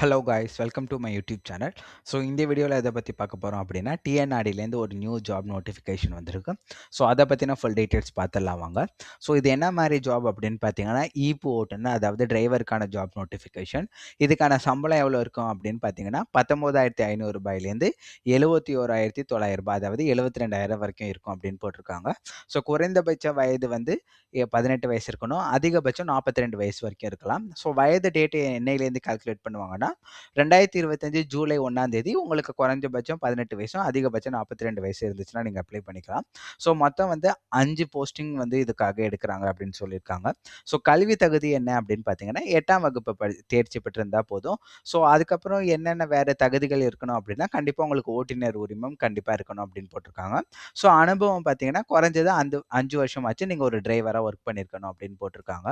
Hello guys welcome to my YouTube channel so இந்த வீடியோவில் எதை பற்றி பார்க்க போகிறோம் அப்படின்னா டிஎன்ஆர்டிலேருந்து ஒரு நியூ ஜாப் நோட்டிஃபிகேஷன் வந்திருக்கு. ஸோ அதை பற்றின ஃபுல் டீட்டெயில்ஸ் பார்த்துடலாம் வாங்க. ஸோ இது என்ன மாதிரி ஜாப் அப்படின்னு பார்த்தீங்கன்னா இபு ஓட்டுன்னு அதாவது டிரைவருக்கான ஜாப் நோட்டிஃபிகேஷன் இதுக்கான சம்பளம் எவ்வளோ இருக்கும் அப்படின்னு பார்த்தீங்கன்னா பத்தொம்போதாயிரத்தி ஐநூறுரூபாயிலேருந்து எழுபத்தி ஓராயிரத்தி தொள்ளாயிரரூபா அதாவது எழுபத்தி ரெண்டாயிரம் வரைக்கும் இருக்கும் அப்படின்னு போட்டிருக்காங்க. ஸோ குறைந்தபட்ச வயது வந்து பதினெட்டு வயசு இருக்கணும். அதிகபட்சம் நாற்பத்தி ரெண்டு வயசு வரைக்கும் இருக்கலாம். ஸோ வயது டேட்டு என்னையிலேருந்து கால்குலேட் பண்ணுவாங்கன்னா ரெண்டாயிரத்தி இருபத்தஞ்சு ஜூலை ஒன்றாம் தேதி உங்களுக்கு குறைஞ்சபட்சம் பதினெட்டு வயசும் அதிகபட்சம் நாற்பத்தி ரெண்டு வயசு இருந்துச்சுன்னா நீங்கள் அப்ளை பண்ணிக்கலாம். ஸோ மொத்தம் வந்து அஞ்சு போஸ்டிங் வந்து இதுக்காக எடுக்கிறாங்க அப்படின்னு சொல்லியிருக்காங்க. ஸோ கல்வி தகுதி என்ன அப்படின்னு பார்த்தீங்கன்னா எட்டாம் வகுப்பு படி தேர்ச்சி பெற்றிருந்தால் போதும். ஸோ அதுக்கப்புறம் என்னென்ன வேறு தகுதிகள் இருக்கணும் அப்படின்னா கண்டிப்பாக உங்களுக்கு ஓட்டுநர் உரிமம் கண்டிப்பாக இருக்கணும் அப்படின்னு போட்டிருக்காங்க. ஸோ அனுபவம் பார்த்தீங்கன்னா குறைஞ்சது அந்த அஞ்சு வருஷமாச்சு நீங்கள் ஒரு டிரைவராக ஒர்க் பண்ணியிருக்கணும் அப்படின்னு போட்டிருக்காங்க.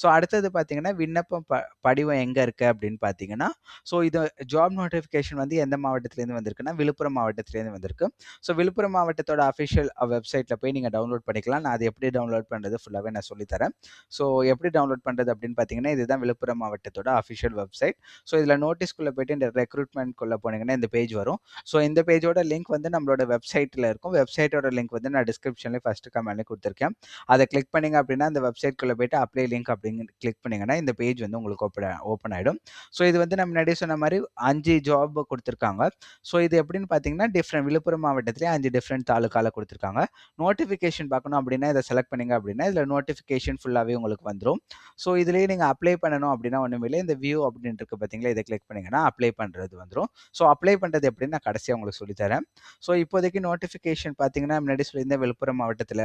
ஸோ அடுத்தது பார்த்தீங்கன்னா விண்ணப்பம் ப படிவம் எங்கே இருக்குது அப்படின்னு பார்த்தீங்கன்னா ஸோ இது ஜாப் நோட்டிஃபிகேஷன் வந்து எந்த மாவட்டத்துலேருந்து வந்திருக்குன்னா விழுப்புரம் மாவட்டத்துலேருந்து வந்திருக்கு. ஸோ விழுப்புரம் மாவட்டத்தோட அஃபிஷியல் வெப்சைட்டில் போய் நீங்கள் டவுன்லோட் பண்ணிக்கலாம். நான் அது எப்படி டவுன்லோட் பண்ணுறது ஃபுல்லாகவே நான் சொல்லித்தரேன் ஸோ எப்படி டவுன்லோட் பண்ணுறது அப்படின்னு பார்த்தீங்கன்னா இதுதான் விழுப்புரம் மாவட்டத்தோட அஃபிஷியல் வெப்சைட் ஸோ இதில் நோட்டீஸ்க்குள்ளே போயிட்டு இந்த ரெக்ரூட்மெண்ட்குள்ளே போனீங்கன்னா இந்த பேஜ் வரும். ஸோ இந்த பேஜோட லிங்க் வந்து நம்மளோட வெப்சைட்டில் இருக்கும். வெப்சைட்டோட லிங்க் வந்து நான் டிஸ்கிரிப்ஷன்லேயே ஃபஸ்ட்டு கமெண்ட்லேயே கொடுத்துருக்கேன். அதை கிளிக் பண்ணீங்க அப்படின்னா அந்த வெப்சைட்குள்ளே போயிட்டு அப்ளை லிங்க் அப்படின்னு கிளிக் பண்ணிங்கன்னா இந்த பேஜ் வந்து உங்களுக்கு ஓப்பன் ஓப்பன் ஆகிடும் ஸோ இது வந்து நம்ம முன்னாடியே சொன்ன மாதிரி அஞ்சு ஜாப் கொடுத்துருக்காங்க. ஸோ இது எப்படின்னு பார்த்தீங்கன்னா டிஃப்ரெண்ட் விழுப்புரம் மாவட்டத்திலே அஞ்சு டிஃப்ரெண்ட் தாலுக்காவில் கொடுத்துருக்காங்க. நோட்டிஃபிகேஷன் பார்க்கணும் அப்படின்னா இதை செலக்ட் பண்ணிங்க அப்படின்னா இதில் நோட்டிஃபிகேஷன் ஃபுல்லாகவே உங்களுக்கு வந்துடும் ஸோ இதுலேயே நீங்கள் அப்ளை பண்ணணும் அப்படின்னா ஒன்றும் இல்லை இந்த வியூ அப்படின்னு இருக்கு பார்த்தீங்களா இதை கிளிக் பண்ணீங்கன்னா அப்ளை பண்ணுறது வந்துடும் ஸோ அப்ளை பண்ணுறது எப்படின்னு நான் கடைசியாக உங்களுக்கு சொல்லித்தரேன். ஸோ இப்போதைக்கு நோட்டிஃபிகேஷன் பார்த்தீங்கன்னா முன்னாடி சொல்லியிருந்த விழுப்புரம் மாவட்டத்தில்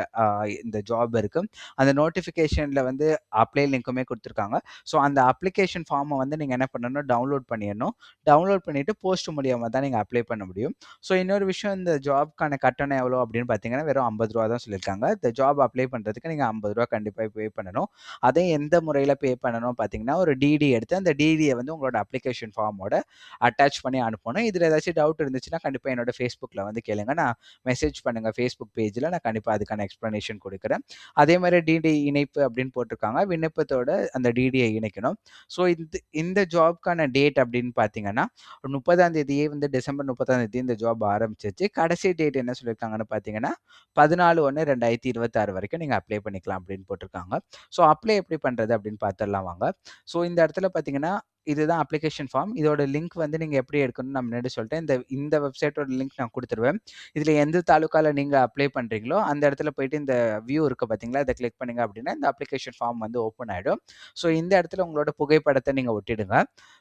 இந்த ஜாப் இருக்குது அந்த நோட்டிஃபிகேஷனில் வந்து அப்ளை லிங்க்குமே கொடுத்துருக்காங்க. ஸோ அந்த அப்ளிகேஷன் ஃபார்மை வந்து நீங்கள் என்ன பண்ணணும் டவுன்லோட் பண்ணிடணும் டவுன்லோட் பண்ணிவிட்டு போஸ்ட் மூலியமாக தான் நீங்கள் அப்ளை பண்ண முடியும். ஸோ இன்னொரு விஷயம் இந்த ஜாப்க்கான கட்டணம் எவ்வளோ அப்படின்னு பார்த்தீங்கன்னா வெறும் ஐம்பது ரூபா தான் சொல்லியிருக்காங்க இந்த ஜாப் அப்ளை பண்ணுறதுக்கு நீங்கள் ஐம்பது ரூபா கண்டிப்பாக பே பண்ணணும். அதையும் எந்த முறையில் பே பண்ணணும் பார்த்தீங்கன்னா ஒரு டிடி எடுத்து அந்த டிடியை வந்து உங்களோட அப்ளிகேஷன் ஃபார்மோட அட்டாச் பண்ணி அனுப்பணும். இதில் ஏதாச்சும் டவுட் இருந்துச்சுன்னா கண்டிப்பாக என்னோட ஃபேஸ்புக்கில் வந்து கேளுங்க. நான் மெசேஜ் பண்ணுங்கள் ஃபேஸ்புக் பேஜில் நான் கண்டிப்பாக அதுக்கான எக்ஸ்ப்ளனேஷன் கொடுக்குறேன். அதே மாதிரி டிடி இணைப்பு அப்படின்னு போட்டிருக்காங்க. விண்ணப்பத்தோட அந்த டிடியை இணைக்கணும். ஸோ இந்த இந்த ஜாப்க்கான டேட் அப்படின்னு பார்த்தீங்கன்னா முப்பதாம் தேதியே வந்து டிசம்பர் முப்பதாம் தேதி இந்த ஜாப் ஆரம்பிச்சிச்சு கடைசி டேட் என்ன சொல்லியிருக்காங்கன்னு பார்த்தீங்கன்னா பதினாலு ஒன்று ரெண்டாயிரத்தி இருபத்தாறு வரைக்கும் நீங்கள் அப்ளை பண்ணிக்கலாம் அப்படின்னு போட்டிருக்காங்க. ஸோ அப்ளை எப்படி பண்ணுறது அப்படின்னு பார்த்துடலாம் வாங்க. ஸோ இந்த இடத்துல பார்த்தீங்கன்னா இதுதான் அப்ளிகேஷன் ஃபார்ம் இதோட லிங்க் வந்து நீங்கள் எப்படி எடுக்கணும்னு நான் முன்னாடி சொல்லிட்டேன். இந்த இந்த வெப்சைட்டோட லிங்க் நான் கொடுத்துருவேன். இதில் எந்த தாலுக்காவில் நீங்கள் அப்ளை பண்ணுறீங்களோ அந்த இடத்துல போயிட்டு இந்த வியூ இருக்குது பார்த்தீங்களா இதை கிளிக் பண்ணுங்க அப்படின்னா இந்த அப்ளிகேஷன் ஃபார்ம் வந்து ஓப்பன் ஆகிடும் ஸோ இந்த இடத்துல உங்களோட புகைப்படத்தை நீங்கள் ஒட்டிடுங்க.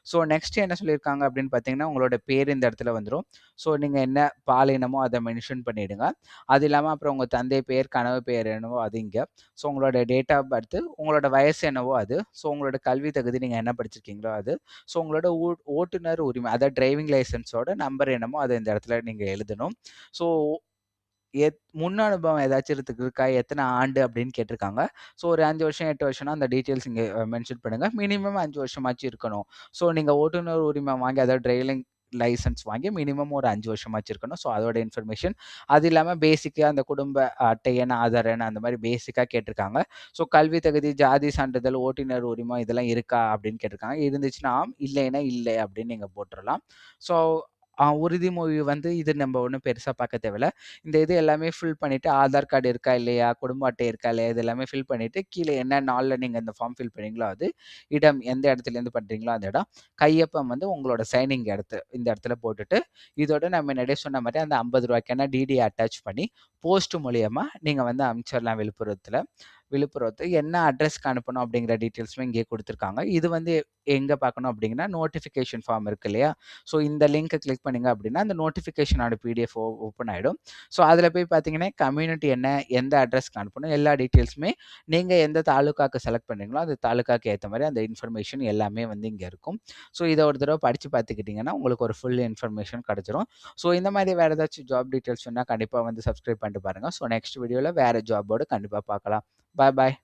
ஸோ நெக்ஸ்ட் என்ன சொல்லியிருக்காங்க அப்படின்னு பார்த்தீங்கன்னா உங்களோட பேர் இந்த இடத்துல வந்துடும் ஸோ நீங்கள் என்ன பாலினமோ அதை மென்ஷன் பண்ணிவிடுங்க அது இல்லாமல் அப்புறம் உங்கள் தந்தை பேர் கனவு பேர் என்னவோ அது இங்கே. ஸோ உங்களோட டேட் ஆஃப் பர்த் உங்களோட வயசு என்னவோ அது. ஸோ உங்களோட கல்வி தகுதி நீங்கள் என்ன படிச்சிருக்கீங்களோ அது. ஸோ உங்களோட ஓ ஓட்டுநர் உரிமை அதாவது டிரைவிங் லைசன்ஸோட நம்பர் என்னமோ அதை இந்த இடத்துல நீங்கள் எழுதணும். ஸோ எத் முன் அனுபவம் ஏதாச்சும் இருக்கா எத்தனை ஆண்டு அப்படின்னு கேட்டிருக்காங்க. ஸோ ஒரு அஞ்சு வருஷம் எட்டு வருஷம்னா அந்த டீட்டெயில்ஸ் இங்கே மென்ஷன் பண்ணுங்கள் மினிமம் அஞ்சு வருஷமாச்சும் இருக்கணும். ஸோ நீங்கள் ஓட்டுநர் உரிமை வாங்கி அதாவது டிரைவிங் லைசன்ஸ் வாங்கி மினிமம் ஒரு அஞ்சு வருஷமாக வச்சுருக்கணும். ஸோ அதோட இன்ஃபர்மேஷன் அது இல்லாமல் பேசிக்காக அந்த குடும்ப அட்டை எண் ஆதார் அந்த மாதிரி பேசிக்காக கேட்டிருக்காங்க. ஸோ கல்வி தகுதி ஜாதி சான்றிதழ் ஓட்டுநர் உரிமம் இதெல்லாம் இருக்கா அப்படின்னு கேட்டிருக்காங்க. இருந்துச்சுன்னா இல்லைன்னா இல்லை அப்படின்னு நீங்கள் போட்டுடலாம். ஸோ உறுதிமொழி வந்து இது நம்ம ஒன்றும் பெருசாக பார்க்க தேவையில்ல. இந்த இது எல்லாமே ஃபில் பண்ணிவிட்டு ஆதார் கார்டு இருக்கா இல்லையா குடும்ப அட்டை இருக்கா இல்லையா இது எல்லாமே ஃபில் பண்ணிவிட்டு கீழே என்ன நாளில் நீங்கள் இந்த ஃபார்ம் ஃபில் பண்ணீங்களோ அது இடம் எந்த இடத்துலேருந்து பண்ணுறீங்களோ அந்த இடம் கையொப்பம் வந்து உங்களோட சைனிங் இடத்து இந்த இடத்துல போட்டுட்டு இதோட நம்ம முன்னாடியே சொன்ன மாதிரி அந்த ஐம்பது ரூபாய்க்கான டிடி அட்டாச் பண்ணி போஸ்ட் மூலியமாக நீங்கள் வந்து அனுப்பிச்சிடலாம் விழுப்புரத்தில். விழுப்புரத்து என்ன அட்ரஸ்க்கு அனுப்பணும் அப்படிங்கிற டீட்டெயில்ஸுமே இங்கே கொடுத்துருக்காங்க. இது வந்து எங்கே பார்க்கணும் அப்படிங்கன்னா நோட்டிஃபிகேஷன் ஃபார்ம் இருக்கு இல்லையா? ஸோ இந்த லிங்க்கை கிளிக் பண்ணீங்க அப்படின்னா அந்த நோட்டிஃபிகேஷனோட பிடிஎஃப் ஓப்பன் ஆகிடும் ஸோ அதில் போய் பார்த்தீங்கன்னா கம்யூனிட்டி என்ன எந்த அட்ரஸ்க்கு அனுப்பணும் எல்லா டீட்டெயில்ஸுமே நீங்கள் எந்த தாலுக்காக்கு செலக்ட் பண்ணுறீங்களோ அந்த தாலுக்காக்கு ஏற்ற மாதிரி அந்த இன்ஃபர்மேஷன் எல்லாமே வந்து இங்கே இருக்கும். ஸோ இதை ஒரு தடவை படித்து பார்த்துக்கிட்டிங்கன்னா உங்களுக்கு ஒரு ஃபுல் இன்ஃபர்மேஷன் கிடச்சிரும். ஸோ இந்த மாதிரி வேறு ஏதாச்சும் ஜாப் டீட்டெயில்ஸ் சொன்னால் கண்டிப்பாக வந்து சப்ஸ்கிரைப் பண்ணிட்டு பாருங்கள் ஸோ நெக்ஸ்ட் வீடியோவில் வேறு ஜாபோடு கண்டிப்பாக பார்க்கலாம். பாய் பாய்